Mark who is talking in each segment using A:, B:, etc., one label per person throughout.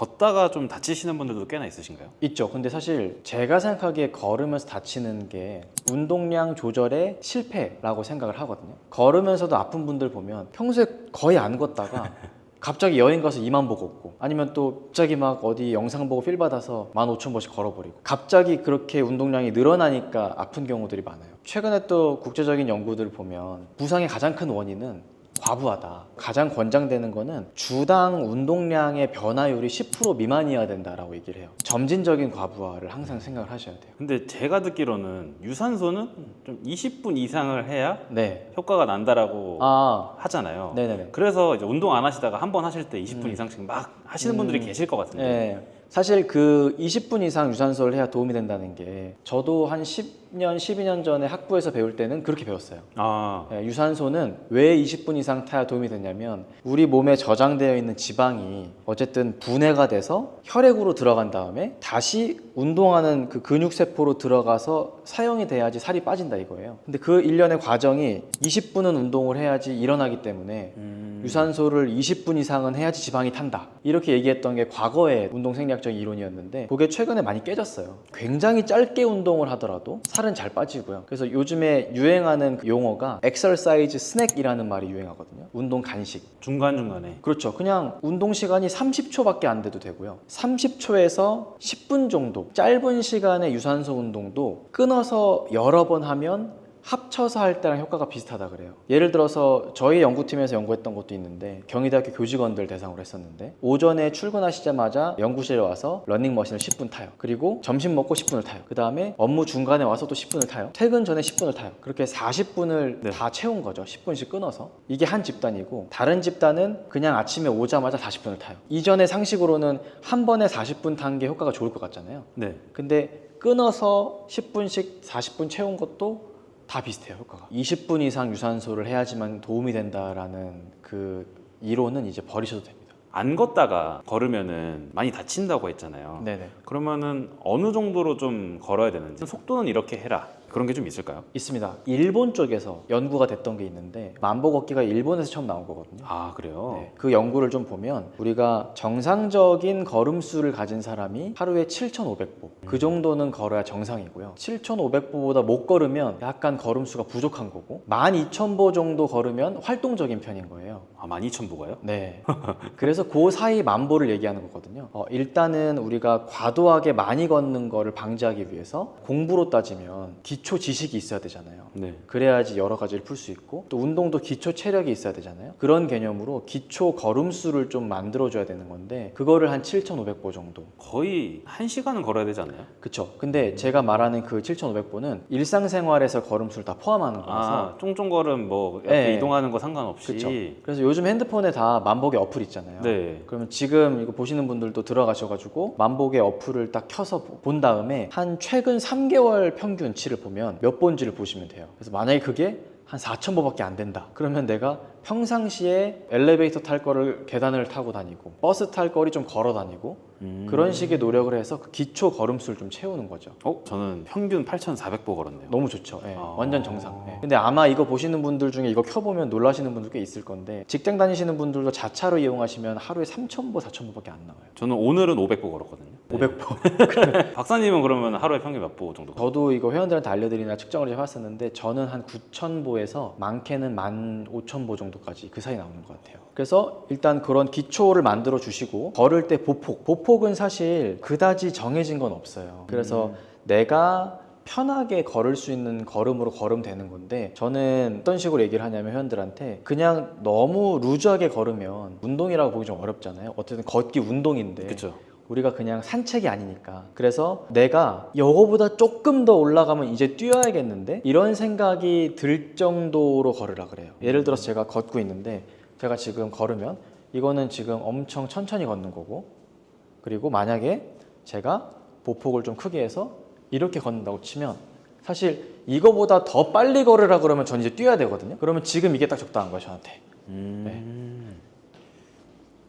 A: 걷다가 좀 다치시는 분들도 꽤나 있으신가요?
B: 있죠. 근데 사실 제가 생각하기에 걸으면서 다치는 게 운동량 조절의 실패라고 생각을 하거든요. 걸으면서도 아픈 분들 보면 평소에 거의 안 걷다가 갑자기 여행 가서 2만 보 걷고 아니면 또 갑자기 막 어디 영상 보고 필 받아서 15,000보씩 걸어버리고 갑자기 그렇게 운동량이 늘어나니까 아픈 경우들이 많아요. 최근에 또 국제적인 연구들을 보면 부상의 가장 큰 원인은 과부하다. 가장 권장되는 거는 주당 운동량의 변화율이 10% 미만이어야 된다라고 얘기를 해요. 점진적인 과부하를 항상 생각을 하셔야 돼요.
A: 근데 제가 듣기로는 유산소는 좀 20분 이상을 해야
B: 네.
A: 효과가 난다라고
B: 아,
A: 하잖아요.
B: 네네네.
A: 그래서 이제 운동 안 하시다가 한 번 하실 때 20분
B: 음.
A: 이상씩 막 하시는 분들이
B: 음.
A: 계실 것 같은데.
B: 네. 사실 그 20분 이상 유산소를 해야 도움이 된다는 게 저도 한 10 년, 12년 전에 학부에서 배울 때는 그렇게 배웠어요.
A: 아,
B: 예, 유산소는 왜 20분 이상 타야 도움이 되냐면 우리 몸에 저장되어 있는 지방이 어쨌든 분해가 돼서 혈액으로 들어간 다음에 다시 운동하는 그 근육 세포로 들어가서 사용이 돼야지 살이 빠진다 이거예요. 근데 그 일련의 과정이 20분은 운동을 해야지 일어나기 때문에
A: 음.
B: 유산소를 20분 이상은 해야지 지방이 탄다. 이렇게 얘기했던 게 과거의 운동 생리학적인 이론이었는데 그게 최근에 많이 깨졌어요. 굉장히 짧게 운동을 하더라도 살은 잘 빠지고요. 그래서 요즘에 유행하는 그 용어가 exercise snack이라는 말이 유행하거든요. 운동 간식.
A: 중간 중간에
B: 그렇죠. 그냥 운동 시간이 30초밖에 안 돼도 되고요. 30초에서 10분 정도 짧은 시간의 유산소 운동도 끊어서 여러 번 하면 합쳐서 할 때랑 효과가 비슷하다 그래요. 예를 들어서 저희 연구팀에서 연구했던 것도 있는데 경희대학교 교직원들 대상으로 했었는데 오전에 출근하시자마자 연구실에 와서 러닝머신을 10분 타요. 그리고 점심 먹고 10분을 타요. 그 다음에 업무 중간에 와서 또 10분을 타요. 퇴근 전에 10분을 타요. 그렇게 40분을
A: 네.
B: 다 채운 거죠. 10분씩 끊어서. 이게 한 집단이고 다른 집단은 그냥 아침에 오자마자 40분을 타요. 이전의 상식으로는 한 번에 40분 탄 게 효과가 좋을 것 같잖아요.
A: 네.
B: 근데 끊어서 10분씩 40분 채운 것도 다 비슷해요 효과가. 20분 이상 유산소를 해야지만 도움이 된다라는 그 이론은 이제 버리셔도 됩니다.
A: 안 걷다가 걸으면은 많이 다친다고 했잖아요.
B: 네네.
A: 그러면은 어느 정도로 좀 걸어야 되는지? 속도는 이렇게 해라 그런 게 좀 있을까요?
B: 있습니다. 일본 쪽에서 연구가 됐던 게 있는데 만보 걷기가 일본에서 처음 나온 거거든요.
A: 아 그래요?
B: 네, 그 연구를 좀 보면 우리가 정상적인 걸음수를 가진 사람이 하루에 7,500보. 그 정도는 걸어야 정상이고요. 7,500보보다 못 걸으면 약간 걸음수가 부족한 거고 12,000보 정도 걸으면 활동적인 편인 거예요
A: 아 12,000보가요?
B: 네. 그래서 그 사이 만보를 얘기하는 거거든요. 어, 일단은 우리가 과도하게 많이 걷는 거를 방지하기 위해서 공부로 따지면 기초 지식이 있어야 되잖아요.
A: 네.
B: 그래야지 여러 가지를 풀 수 있고 또 운동도 기초 체력이 있어야 되잖아요. 그런 개념으로 기초 걸음수를 좀 만들어줘야 되는 건데 그거를 한 7,500보 정도.
A: 거의 한 시간은 걸어야 되지 않나요?
B: 그쵸. 근데 제가 말하는 그 7,500보는 일상생활에서 걸음수를 다 포함하는 거라서
A: 아 쫑쫑 걸음 뭐 옆에
B: 네.
A: 이동하는 거 상관없이
B: 그쵸. 그래서 요즘 핸드폰에 다 만보기 어플 있잖아요.
A: 네.
B: 그러면 지금 이거 보시는 분들도 들어가셔가지고 만보의 어플을 딱 켜서 보- 본 다음에 한 최근 3개월 평균치를 보면 몇 번지를 보시면 돼요. 그래서 만약에 그게 한 4,000보밖에 안 된다. 그러면 내가 평상시에 엘리베이터 탈 거를 계단을 타고 다니고 버스 탈 거리 좀 걸어 다니고
A: 음.
B: 그런 식의 노력을 해서 그 기초 걸음수를 좀 채우는 거죠.
A: 어? 저는 평균 8,400보 걸었네요.
B: 너무 좋죠. 예,
A: 아.
B: 완전 정상. 예. 근데 아마 이거 보시는 분들 중에 이거 켜보면 놀라시는 분들 꽤 있을 건데 직장 다니시는 분들도 자차로 이용하시면 하루에 3,000보, 4,000보밖에 안 나와요.
A: 저는 오늘은 500보 걸었거든요.
B: 500보.
A: 박사님은 그러면 하루에 평균 몇 보 정도?
B: 저도 이거 회원들한테 알려드리나 측정을 해봤었는데 저는 한 9,000보에서 많게는 15,000보 정도까지 그 사이 나오는 것 같아요. 그래서 일단 그런 기초를 만들어 주시고 걸을 때 보폭. 보폭은 사실 그다지 정해진 건 없어요. 그래서 내가 편하게 걸을 수 있는 걸음으로 걸으면 되는 건데 저는 어떤 식으로 얘기를 하냐면 회원들한테 그냥 너무 루즈하게 걸으면 운동이라고 보기 좀 어렵잖아요. 어쨌든 걷기 운동인데
A: 그렇죠.
B: 우리가 그냥 산책이 아니니까 그래서 내가 요거보다 조금 더 올라가면 이제 뛰어야겠는데 이런 생각이 들 정도로 걸으라 그래요 예를 들어서 제가 걷고 있는데 제가 지금 걸으면 이거는 지금 엄청 천천히 걷는 거고 그리고 만약에 제가 보폭을 좀 크게 해서 이렇게 걷는다고 치면 사실 이거보다 더 빨리 걸으라 그러면 전 이제 뛰어야 되거든요. 그러면 지금 이게 딱 적당한 거예요 저한테.
A: 음.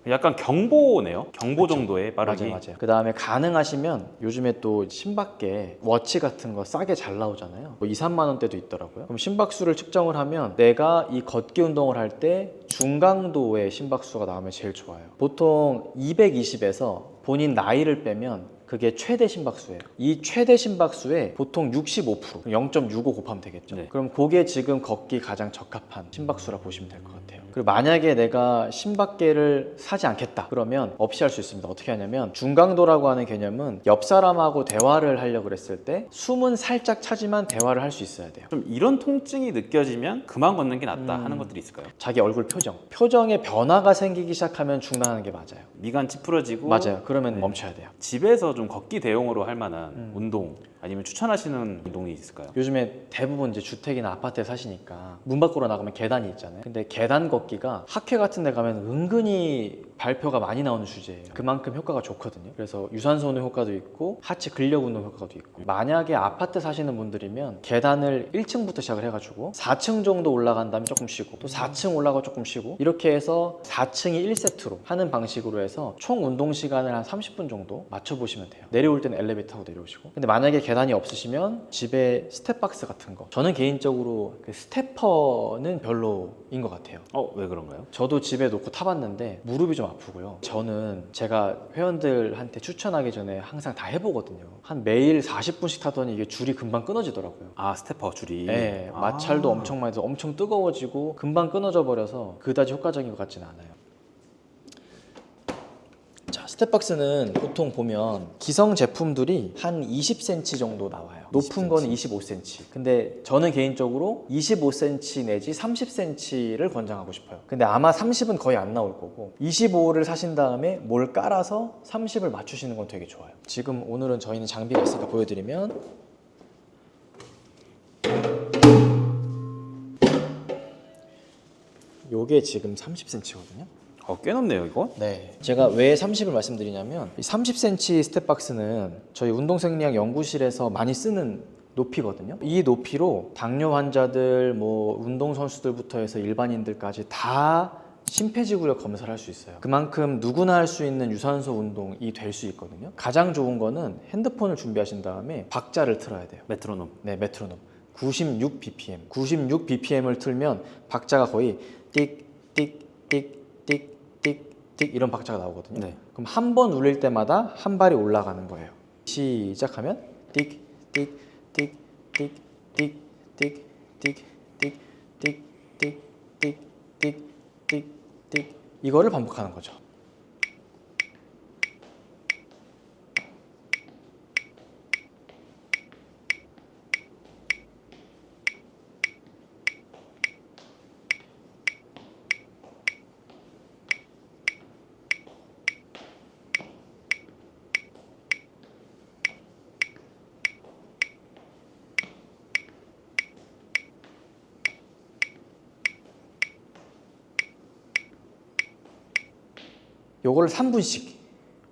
A: 약간 경보네요. 경보 정도의 빠르기.
B: 맞아요, 맞아요. 그 다음에 가능하시면 요즘에 또 심박계 워치 같은 거 싸게 잘 나오잖아요. 뭐 2, 3만 원대도 있더라고요. 그럼 심박수를 측정을 하면 내가 이 걷기 운동을 할 때 중강도의 심박수가 나오면 제일 좋아요. 보통 220에서 본인 나이를 빼면 그게 최대 심박수예요. 이 최대 심박수에 보통 65% 0.65 곱하면 되겠죠.
A: 네.
B: 그럼 그게 지금 걷기 가장 적합한 심박수라 보시면 될 것 같아요. 그리고 만약에 내가 심박계를 사지 않겠다 그러면 없이 할 수 있습니다. 어떻게 하냐면 중강도라고 하는 개념은 옆 사람하고 대화를 하려고 그랬을 때 숨은 살짝 차지만 대화를 할 수 있어야 돼요.
A: 좀 이런 통증이 느껴지면 그만 걷는 게 낫다
B: 음.
A: 하는 것들이 있을까요?
B: 자기 얼굴 표정, 표정에 변화가 생기기 시작하면 중단하는 게 맞아요.
A: 미간 찌푸러지고
B: 맞아요. 그러면
A: 네.
B: 멈춰야 돼요.
A: 집에서 좀 걷기 대용으로 할 만한
B: 음.
A: 운동 아니면 추천하시는 운동이 있을까요?
B: 요즘에 대부분 이제 주택이나 아파트에 사시니까 문 밖으로 나가면 계단이 있잖아요. 근데 계단 걷기가 학회 같은 데 가면 은근히 발표가 많이 나오는 주제예요. 그만큼 효과가 좋거든요. 그래서 유산소 운동 효과도 있고 하체 근력 운동 효과도 있고 만약에 아파트 사시는 분들이면 계단을 1층부터 시작을 해가지고 4층 정도 올라간 다음에 조금 쉬고 또 4층 올라가 조금 쉬고 이렇게 해서 4층이 1세트로 하는 방식으로 해서 총 운동 시간을 한 30분 정도 맞춰보시면 돼요. 내려올 때는 엘리베이터 타고 내려오시고 근데 만약에 계단이 없으시면 집에 스텝박스 같은 거 저는 개인적으로 그 스태퍼는 별로인 것 같아요.
A: 어, 왜 그런가요?
B: 저도 집에 놓고 타봤는데 무릎이 좀 아프고요. 저는 제가 회원들한테 추천하기 전에 항상 다 해보거든요. 한 매일 40분씩 타더니 이게 줄이 금방 끊어지더라고요.
A: 아, 스태퍼 줄이.
B: 네,
A: 아.
B: 마찰도 엄청 많이 돼서 엄청 뜨거워지고 금방 끊어져 버려서 그다지 효과적인 것 같지는 않아요. 자, 스텝박스는 보통 보면 기성 제품들이 한 20cm 정도 나와요. 높은
A: 20cm.
B: 거는 25cm. 근데 저는 개인적으로 25cm 내지 30cm를 권장하고 싶어요. 근데 아마 30은 거의 안 나올 거고 25를 사신 다음에 뭘 깔아서 30을 맞추시는 건 되게 좋아요. 지금 오늘은 저희는 장비가 있으니까 보여드리면 요게 지금 30cm거든요.
A: 어, 꽤 높네요, 이거.
B: 네. 제가 왜 30을 말씀드리냐면 이 30cm 스텝박스는 저희 운동생리학 연구실에서 많이 쓰는 높이거든요. 이 높이로 당뇨 환자들, 뭐 운동 선수들부터 해서 일반인들까지 다 심폐지구력 검사를 할 수 있어요. 그만큼 누구나 할 수 있는 유산소 운동이 될 수 있거든요. 가장 좋은 거는 핸드폰을 준비하신 다음에 박자를 틀어야 돼요.
A: 메트로놈.
B: 네, 메트로놈. 96 BPM. 96 BPM을 틀면 박자가 거의 띡 띡 띡 띡 띡 띡 이런 박자가 나오거든요.
A: 네.
B: 그럼 한 번 울릴 때마다 한 발이 올라가는 거예요. 시작하면 띡 띡 띡 띡 띡 띡 띡 띡 띡 띡 띡 띡띡 이거를 반복하는 거죠. 요거를 3분씩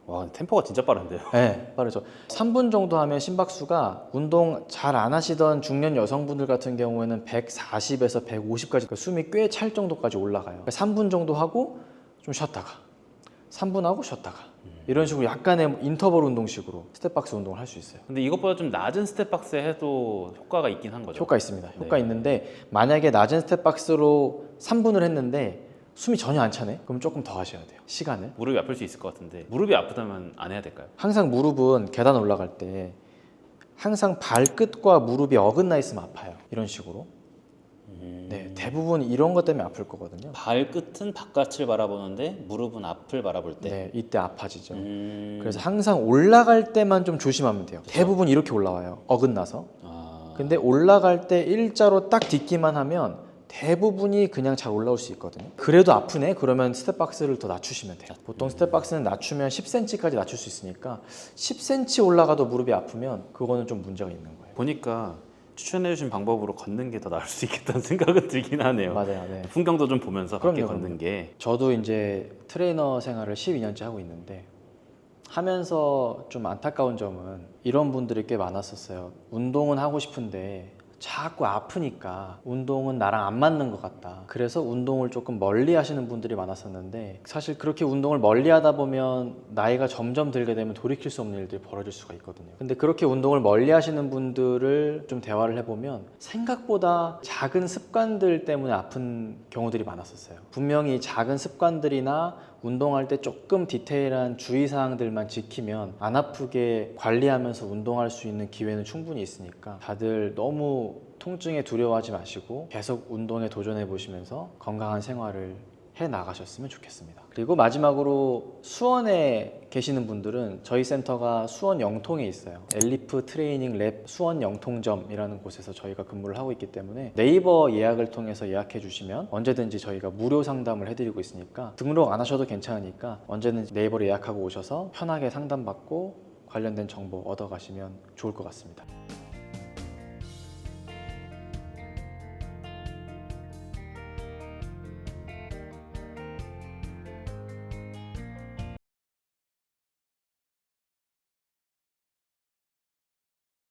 A: 와, 템포가 진짜 빠른데요.
B: 네, 빠르죠. 3분 정도 하면 심박수가 운동 잘 안 하시던 중년 여성분들 같은 경우에는 140에서 150까지 그러니까 숨이 꽤 찰 정도까지 올라가요. 3분 정도 하고 좀 쉬었다가 3분 하고 쉬었다가 이런 식으로 약간의 인터벌 운동식으로 스텝박스 운동을 할 수 있어요.
A: 근데 이것보다 좀 낮은 스텝박스에 해도 효과가 있긴 한 거죠.
B: 효과 있습니다. 효과
A: 네.
B: 있는데 만약에 낮은 스텝박스로 3분을 했는데 숨이 전혀 안 차네? 그럼 조금 더 하셔야 돼요. 시간을.
A: 무릎이 아플 수 있을 것 같은데 무릎이 아프다면 안 해야 될까요?
B: 항상 무릎은 계단 올라갈 때 항상 발끝과 무릎이 어긋나 있으면 아파요. 이런 식으로. 네, 대부분 이런 것 때문에 아플 거거든요.
A: 발끝은 바깥을 바라보는데 무릎은 앞을 바라볼 때.
B: 네, 이때 아파지죠.
A: 음...
B: 그래서 항상 올라갈 때만 좀 조심하면 돼요. 대부분 이렇게 올라와요. 어긋나서.
A: 아...
B: 근데 올라갈 때 일자로 딱 딛기만 하면 대부분이 그냥 잘 올라올 수 있거든요. 그래도 아프네? 그러면 스텝박스를 더 낮추시면 돼요. 보통 스텝박스는 낮추면 10cm까지 낮출 수 있으니까 10cm 올라가도 무릎이 아프면 그거는 좀 문제가 있는 거예요.
A: 보니까 추천해주신 방법으로 걷는 게 더 나을 수 있겠다는 생각은 들긴 하네요.
B: 맞아요. 네.
A: 풍경도 좀 보면서 밖에
B: 그럼요,
A: 걷는
B: 그럼요.
A: 게
B: 저도 이제 트레이너 생활을 12년째 하고 있는데 하면서 좀 안타까운 점은 이런 분들이 꽤 많았었어요. 운동은 하고 싶은데 자꾸 아프니까 운동은 나랑 안 맞는 것 같다. 그래서 운동을 조금 멀리 하시는 분들이 많았었는데 사실 그렇게 운동을 멀리 하다 보면 나이가 점점 들게 되면 돌이킬 수 없는 일들이 벌어질 수가 있거든요. 근데 그렇게 운동을 멀리 하시는 분들을 좀 대화를 해보면 생각보다 작은 습관들 때문에 아픈 경우들이 많았었어요. 분명히 작은 습관들이나 운동할 때 조금 디테일한 주의사항들만 지키면 안 아프게 관리하면서 운동할 수 있는 기회는 충분히 있으니까 다들 너무 통증에 두려워하지 마시고 계속 운동에 도전해 보시면서 건강한 생활을 해 나가셨으면 좋겠습니다. 그리고 마지막으로 수원에 계시는 분들은 저희 센터가 수원 영통에 있어요. 엘리프 트레이닝 랩 수원 영통점이라는 곳에서 저희가 근무를 하고 있기 때문에 네이버 예약을 통해서 예약해 주시면 언제든지 저희가 무료 상담을 해드리고 있으니까 등록 안 하셔도 괜찮으니까 언제든지 네이버로 예약하고 오셔서 편하게 상담받고 관련된 정보 얻어 가시면 좋을 것 같습니다.